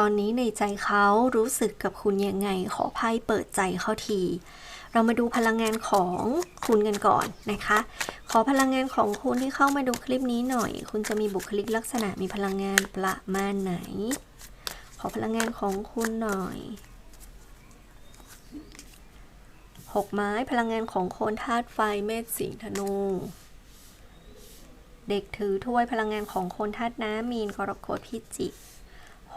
ตอนนี้ในใจเขารู้สึกกับคุณยังไง ขอไพ่เปิดใจเขาที เรามาดูพลังงานของคุณกันก่อนนะคะ ขอพลังงานของคุณที่เข้ามาดูคลิปนี้หน่อย คุณจะมีบุคลิกลักษณะมีพลังงานประมาณไหน ขอพลังงานของคุณหน่อยหกไม้พลังงานของคนธาตุไฟเมษสิงธนู เด็กถือถ้วยพลังงานของคนธาตุน้ำมีนกรกฎพิจิก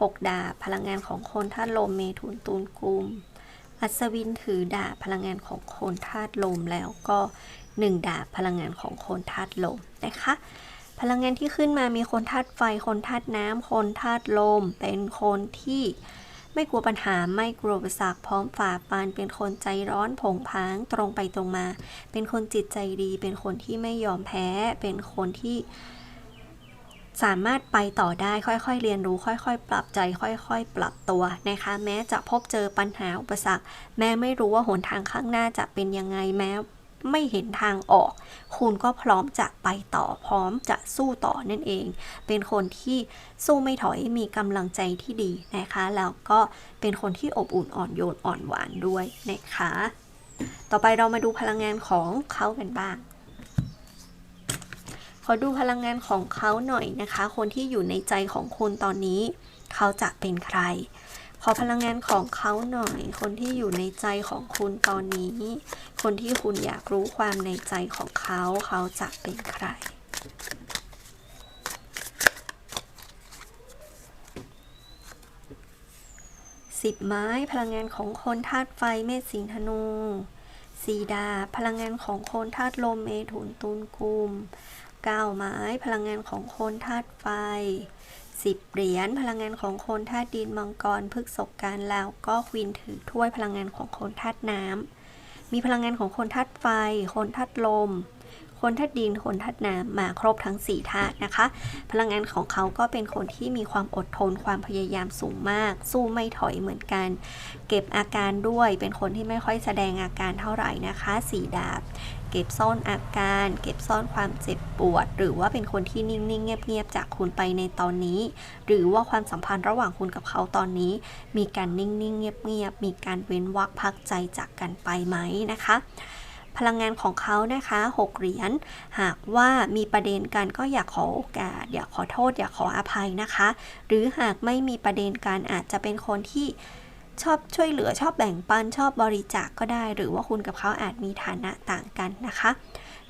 หกดาบพลังงานของคนธาตุลมเมถุนตูนกุม อัศวินถือดาบพลังงานของคนธาตุลมแล้วก็หนึ่งดาบพลังงานของคนธาตุลมนะคะ พลังงานที่ขึ้นมามีคนธาตุไฟ คนธาตุน้ำคนธาตุลม เป็นคนที่ไม่กลัวปัญหาไม่กลัวอุปสรรคพร้อมฝ่าฟันเป็นคนใจร้อนผงผางตรงไปตรงมา เป็นคนจิตใจดี เป็นคนที่ไม่ยอมแพ้ เป็นคนที่ สามารถไปต่อได้ค่อยๆ เรียนรู้ค่อยๆ ปรับใจ ค่อยๆ ปรับตัวนะคะ แม้จะพบเจอปัญหาอุปสรรค แม้ไม่รู้ว่าหนทางข้างหน้าจะเป็นยังไงแม้ไม่เห็นทางออก คุณก็พร้อมจะไปต่อพร้อมจะสู้ต่อนั่นเอง เป็นคนที่สู้ไม่ถอยมีกำลังใจที่ดีนะคะ แล้วก็เป็นคนที่อบอุ่นอ่อนโยนอ่อนหวานด้วยนะคะ ต่อไปเรามาดูพลังงานของเขากันบ้าง อดูพลังงานของเขาหน่อยนะคะ คนที่อยู่ในใจของคุณตอนนี้ เขาจะเป็นใคร ขอพลังงานของเขาหน่อย คนที่อยู่ในใจของคุณตอนนี้ คนที่คุณอยากรู้ความในใจของเขา เขาจะเป็นใครสิบไม้พลังงานของคนธาตุไฟเมษสิงธนูสีดา พลังงานของคนธาตุลมเมถุนตุลกุม เก้าไม้ พลังงานของโคนธาตุไฟสิบเหรียญพลังงานของโคนธาตุดินมังกรพฤกษกการแล้วก็ควีนถือถ้วยพลังงานของโคนธาตุน้ำมีพลังงานของโคนธาตุไฟโคนธาตุลม คนธาตุดิน คนธาตุน้ำมาครบทั้ง4ธาตุนะคะ พลังงานของเขาก็เป็นคนที่มีความอดทนความพยายามสูงมาก สู้ไม่ถอยเหมือนกัน เก็บอาการด้วยเป็นคนที่ไม่ค่อยแสดงอาการเท่าไหร่นะคะสีดาบ เก็บซ่อนอาการ เก็บซ่อนความเจ็บปวด หรือว่าเป็นคนที่นิ่งๆ เงียบๆจากคุณไปในตอนนี้ หรือว่าความสัมพันธ์ระหว่างคุณกับเขาตอนนี้ มีการนิ่งๆ เงียบๆมีการเว้นวักพักใจจากกันไปไหมนะคะ พลังงานของเขานะคะ 6 เหรียญ หากว่ามีประเด็นกันก็อยากขอโอกาส อยากขอโทษ อยากขออภัยนะคะ หรือหากไม่มีประเด็นกันอาจจะเป็นคนที่ชอบช่วยเหลือชอบแบ่งปันชอบบริจาคกก็ได้ หรือว่าคุณกับเขาอาจมีฐานะต่างกันนะคะ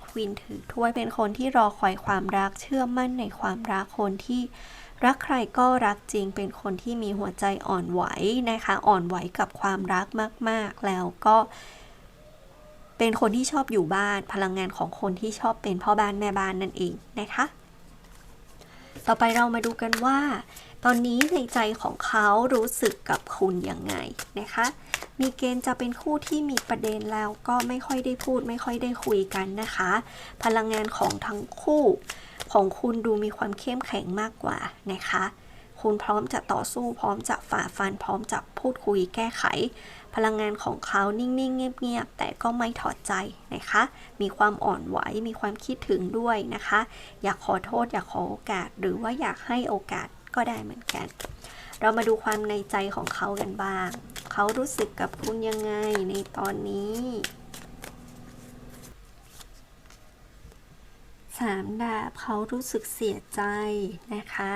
ควินถือถ้วยเป็นคนที่รอคอยความรักเชื่อมั่นในความรักคนที่รักใครก็รักจริงเป็นคนที่มีหัวใจอ่อนไหวนะคะ อ่อนไหวกับความรักมาก ๆ แล้วก็ เป็นคนที่ชอบอยู่บ้าน พลังงานของคนที่ชอบเป็นพ่อบ้านแม่บ้านนั่นเองนะคะ ต่อไปเรามาดูกันว่า ตอนนี้ในใจของเขารู้สึกกับคุณยังไงนะคะ มีเกณฑ์จะเป็นคู่ที่มีประเด็นแล้วก็ไม่ค่อยได้พูด ไม่ค่อยได้คุยกันนะคะ พลังงานของทั้งคู่ของคุณดูมีความเข้มแข็งมากกว่านะคะ คุณพร้อมจะต่อสู้ พร้อมจะฝ่าฟัน พร้อมจะพูดคุยแก้ไข พลังงานของเขานิ่ง ๆ เงียบ ๆ แต่ก็ไม่ถอดใจนะคะ มีความอ่อนไหว มีความคิดถึงด้วยนะคะ อยากขอโทษ อยากขอโอกาส หรือว่าอยากให้โอกาสก็ได้เหมือนกัน เรามาดูความในใจของเขากันบ้าง เขารู้สึกกับคุณยังไงในตอนนี้สามดาบเขารู้สึกเสียใจนะคะ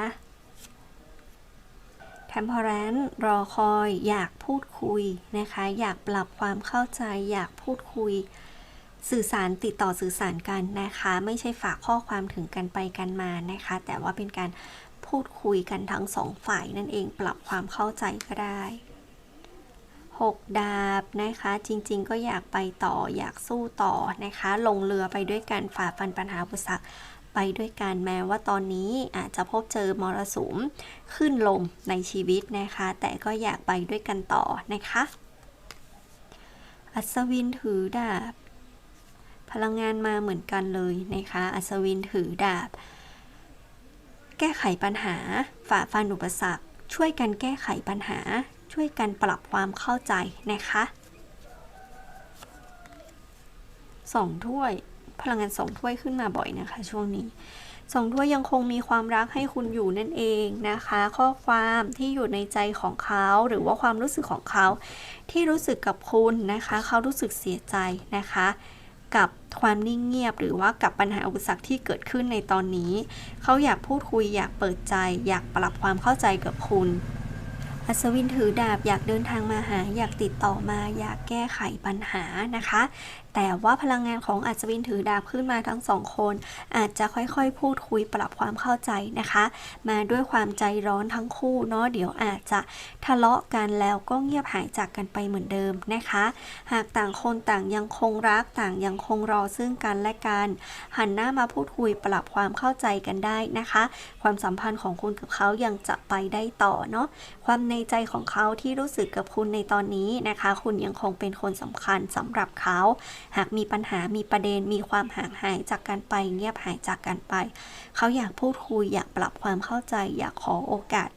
แทมเพอรนรอคอย อยากพูดคุยนะคะ อยากปรับความเข้าใจ อยากพูดคุย สื่อสารติดต่อสื่อสารกันนะคะ ไม่ใช่ฝากข้อความถึงกันไปกันมานะคะ แต่ว่าเป็นการพูดคุยกันทั้งสองฝ่ายนั่นเองปรับความเข้าใจก็ได้ 6 ดาบนะคะ จริงๆ ก็อยากไปต่ออยากสู้ต่อนะคะ ลงเรือไปด้วยกันฝ่าฟันปัญหาอุปสรรค ไปด้วยกันแม้ว่าตอนนี้อาจจะพบเจอมรสุมขึ้นลมในชีวิตนะคะ แต่ก็อยากไปด้วยกันต่อนะคะ อัศวินถือดาบ พลังงานมาเหมือนกันเลยนะคะ อัศวินถือดาบ แก้ไขปัญหาฝ่าฟันอุปสรรค ช่วยกันแก้ไขปัญหา ช่วยกันปรับความเข้าใจนะคะสองถ้วย พลังงานสองถ้วยขึ้นมาบ่อยนะคะ ช่วงนี้สองถ้วยยังคงมีความรักให้คุณอยู่นั่นเองนะคะ ข้อความที่อยู่ในใจของเขาหรือว่าความรู้สึกของเขา ที่รู้สึกกับคุณนะคะ เขารู้สึกเสียใจนะคะ กับความนิ่งเงียบ หรือว่ากับปัญหาอุปสรรคที่เกิดขึ้นในตอนนี้ เขาอยากพูดคุยอยากเปิดใจ อยากปรับความเข้าใจกับคุณอัศวินถือดาบอยากเดินทางมาหา อยากติดต่อมา อยากแก้ไขปัญหานะคะ แต่ว่าพลังงานของอัศวินถือดาบขึ้นมาทั้งสองคน อาจจะค่อยๆ พูดคุยปรับความเข้าใจนะคะ มาด้วยความใจร้อนทั้งคู่เนาะเดี๋ยวอาจจะทะเลาะกันแล้วก็เงียบหายจากกันไปเหมือนเดิมนะคะ หากต่างคนต่างยังคงรักต่างยังคงรอซึ่งกันและกันหันหน้ามาพูดคุยปรับความเข้าใจกันได้นะคะ ความสัมพันธ์ของคุณกับเขายังจะไปได้ต่อเนาะความในใจของเขาที่รู้สึกกับคุณในตอนนี้นะคะ คุณยังคงเป็นคนสำคัญสำหรับเขาหากมีปัญหามีประเด็นมีความห่างหายจากกันไปเงียบหายจากกันไป เขาอยากพูดคุยอยากปรับความเข้าใจ อยากขอโอกาส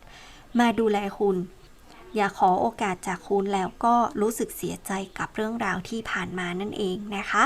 มาดูแลคุณ อยากขอโอกาสจากคุณแล้วก็รู้สึกเสียใจกับเรื่องราวที่ผ่านมานั่นเองนะคะ